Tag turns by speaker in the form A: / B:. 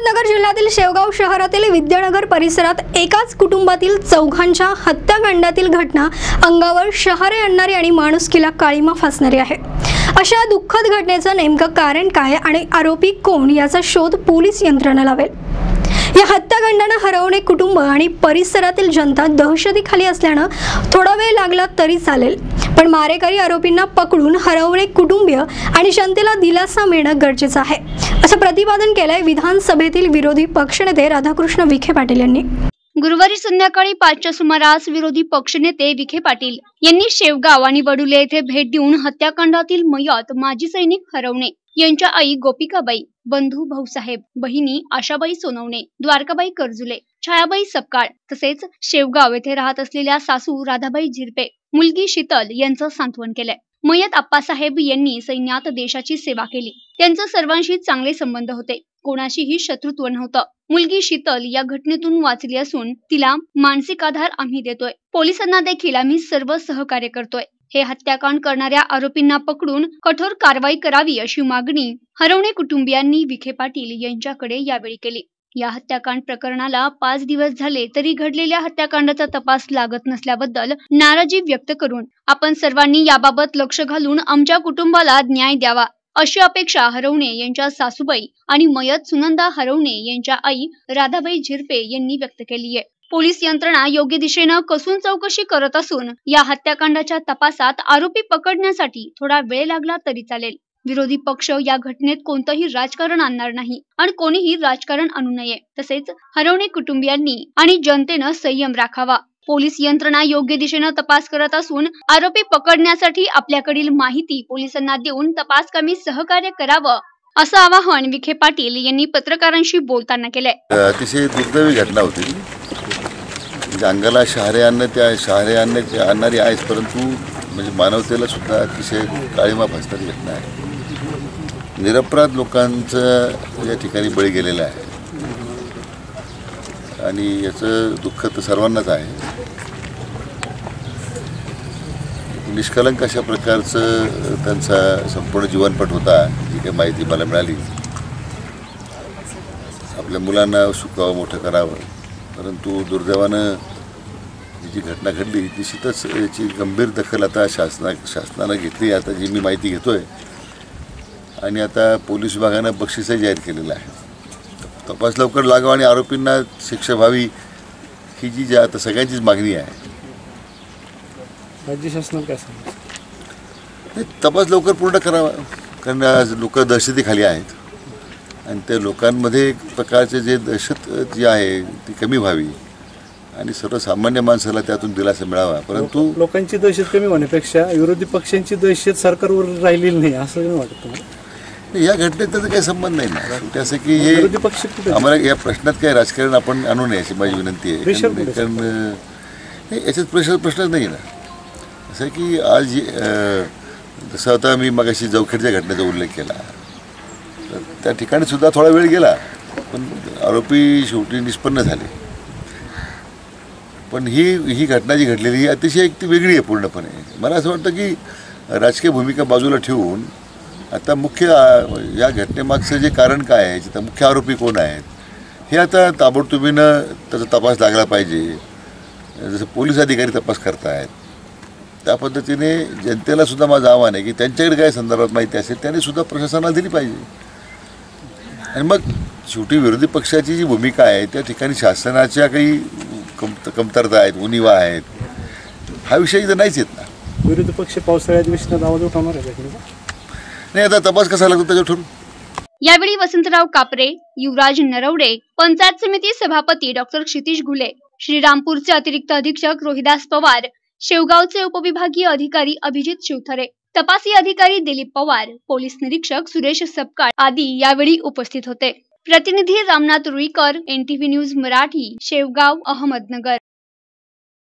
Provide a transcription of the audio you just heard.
A: अहमदनगर जिल्ह्यातील शेवगाव शहरातील विद्यानगर परिसरात एकाच कुटुंबातील चौघांच्या हत्याकांडातील घटना अंगावर शहारे आणणारी आणि माणुसकीला काळीमा फासणारी आहे. अशा दुःखद घटनेचं नेमकं कारण काय आणि आरोपी कोण याचा शोध पोलीस यंत्रणा लावेल. या हत्याकांडानं हरवणे कुटुंब आणि परिसरातील जनता दहशतीखाली असल्यानं थोडा वेळ लागला तरी चालेल. पण मारेकरी आरोपींना पकडून हरवणे कुटुंबीय आणि जनतेला दिलासा मिळणं गरजेचं आहे. असं प्रतिपादन केलंय विधानसभेतील विरोधी पक्षनेते राधाकृष्ण विखे पाटील यांनी.
B: गुरुवारी संध्याकाळी पाचच्या सुमारास विरोधी पक्षनेते विखे पाटील यांनी शेवगाव आणि वडुले येथे भेट देऊन हत्याकांडातील मयत माजी सैनिक हरवणे. यांच्या आई गोपिकाबाई बंधू भाऊसाहेब बहिणी आशाबाई सोनवणे द्वारकाबाई कर्जुले छायाबाई सपकाळ तसेच शेवगाव येथे राहत असलेल्या सासू राधाबाई झिरपे मुलगी शीतल यांचं सांत्वन केलंय. मयत आप्पासाहेब यांनी सैन्यात देशाची सेवा केली. त्यांचं सर्वांशी चांगले संबंध होते. कोणाशीही शत्रुत्व नव्हतं. मुलगी शीतल या घटनेतून वाचली असून तिला मानसिक आधार आम्ही देतोय. पोलिसांना देखील आम्ही सर्व सहकार्य करतोय. हे हत्याकांड करणाऱ्या आरोपींना पकडून कठोर कारवाई करावी अशी मागणी हरवणे कुटुंबियांनी विखे पाटील यांच्याकडे यावेळी केली. या हत्याकांड प्रकरणाला पाच दिवस झाले तरी घडलेल्या हत्याकांडाचा तपास लागत नसल्याबद्दल नाराजी व्यक्त करून आपण सर्वांनी याबाबत लक्ष घालून आमच्या कुटुंबाला न्याय द्यावा अशी अपेक्षा हरवणे यांच्या सासूबाई आणि मयत सुनंदा हरवणे यांच्या आई राधाबाई झिरपे यांनी व्यक्त केली आहे पोलीस यंत्रणा योग्य दिशेनं कसून चौकशी करत असून या हत्याकांडाच्या तपासात आरोपी पकडण्यासाठी थोडा वेळ लागला तरी चालेल. विरोधी पक्ष या घटनेत कोणतंही राजकारण आणणार नाही आणि कोणीही राजकारण आणू नये. तसेच हरवणे कुटुंबियांनी आणि जनतेनं संयम राखावा. पोलीस यंत्रणा योग्य दिशेनं तपास करत असून आरोपी पकडण्यासाठी आपल्याकडील माहिती पोलिसांना देऊन तपास कमी सहकार्य करावं असं आवाहन विखे पाटील यांनी पत्रकारांशी बोलताना केलंय.
C: अतिशय दुर्दैवी घटना होती म्हणजे अंगाला शहारे आणणं त्या शहारे आणण्याची आणणारी आहेच परंतु म्हणजे मानवतेला सुद्धा अतिशय काळीमा फसतात घटना आहे. निरपराध लोकांचं या ठिकाणी बळी गेलेलं आहे. आणि याचं दुःख तर सर्वांनाच आहे. निष्कलंक अशा प्रकारचं त्यांचा संपूर्ण जीवनपट होता जी काही माहिती मला मिळाली. आपल्या मुलांना सुखावं मोठं करावं. परंतु दुर्दैवानं ही जी घटना घडली निश्चितच याची गंभीर दखल आता शासना शासनानं घेतली. आता जी मी माहिती घेतोय आणि आता पोलीस विभागानं बक्षीसही जाहीर केलेलं आहे तपास लवकर लागावा आणि आरोपींना शिक्षा व्हावी ही जी जी आता सगळ्यांचीच मागणी आहे.
D: राज्य शासनाला काय
C: नाही, तपास लवकर पूर्ण करावा कारण आज लोक दहशतीखाली आहेत. आणि त्या लोकांमध्ये एक प्रकारचे जे दहशत जी आहे ती कमी व्हावी. आणि सर्वसामान्य माणसाला त्यातून दिलासा मिळावा. परंतु
D: लोकांची दहशत कमी होण्यापेक्षा विरोधी पक्षांची दहशत सरकारवर राहिलेली नाही असं नाही वाटत तुम्हाला
C: या घटनेत त्याचा काही संबंध नाही ना. शेवटी असं की हे
D: विरोधी पक्ष कुठे
C: आम्हाला या प्रश्नात काही राजकारण आपण आणू नये अशी माझी विनंती आहे. कारण
D: कुठे?
C: कारण, अं, नाही याच्यात प्रश्न प्रश्नच नाही ना. असं आहे की आज अं, जसं आता मी मगाशी जवखेडच्या घटनेचा उल्लेख केला. त्या ठिकाणी सुद्धा थोडा वेळ गेला पण आरोपी शेवटी निष्पन्न झाले. पण ही ही घटना जी घडलेली ही अतिशय एक ती वेगळी आहे पूर्णपणे. मला असं वाटतं की राजकीय भूमिका बाजूला ठेवून आता मुख्य या घटनेमागचं जे कारण काय आहे जिथं मुख्य आरोपी कोण आहेत हे आता ताबडतोबीनं त्याचा तपास लागला पाहिजे. जसं पोलीस अधिकारी तपास करतायत त्या पद्धतीने जनतेला सुद्धा माझं आव्हान आहे की त्यांच्याकडे काय संदर्भात माहिती असेल त्यांनी सुद्धा प्रशासनाला दिली पाहिजे. आणि मग शेवटी विरोधी पक्षाची जी भूमिका आहे त्या ठिकाणी शासनाच्या काही कमत कमतरता आहेत उणिवा आहेत हा विषय इथं नाहीच येत ना.
D: विरोधी पक्ष पावसाळ्या अधिवेशनात आवाज उठवणार आहे का
C: नाही आता तपास कसा लागतो त्याच्यावर ठरून
B: यावेळी वसंतराव कापरे युवराज नरवडे पंचायत समिती सभापती डॉक्टर क्षितिश घुले श्रीरामपूरचे अतिरिक्त अधीक्षक रोहिदास पवार शेवगावचे उपविभागीय अधिकारी अभिजित शिवथरे तपासी अधिकारी दिलीप पवार पोलीस निरीक्षक सुरेश सपकाळ आदी यावेळी उपस्थित होते. प्रतिनिधी रामनाथ रुईकर एनटीव्ही न्यूज मराठी शेवगाव अहमदनगर.